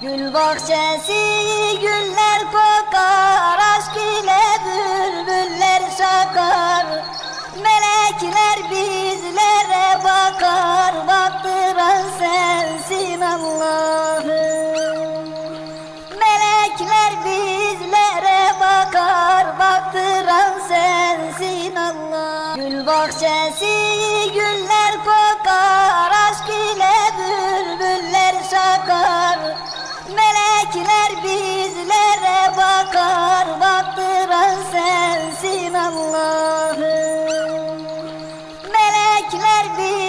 Gül bahçesi güller kokar Aşk ile bülbüller şakar Melekler bizlere bakar Baktıran sensin Allah'ım. Melekler bizlere bakar Baktıran sensin Allah Gül bahçesi Erkekler bir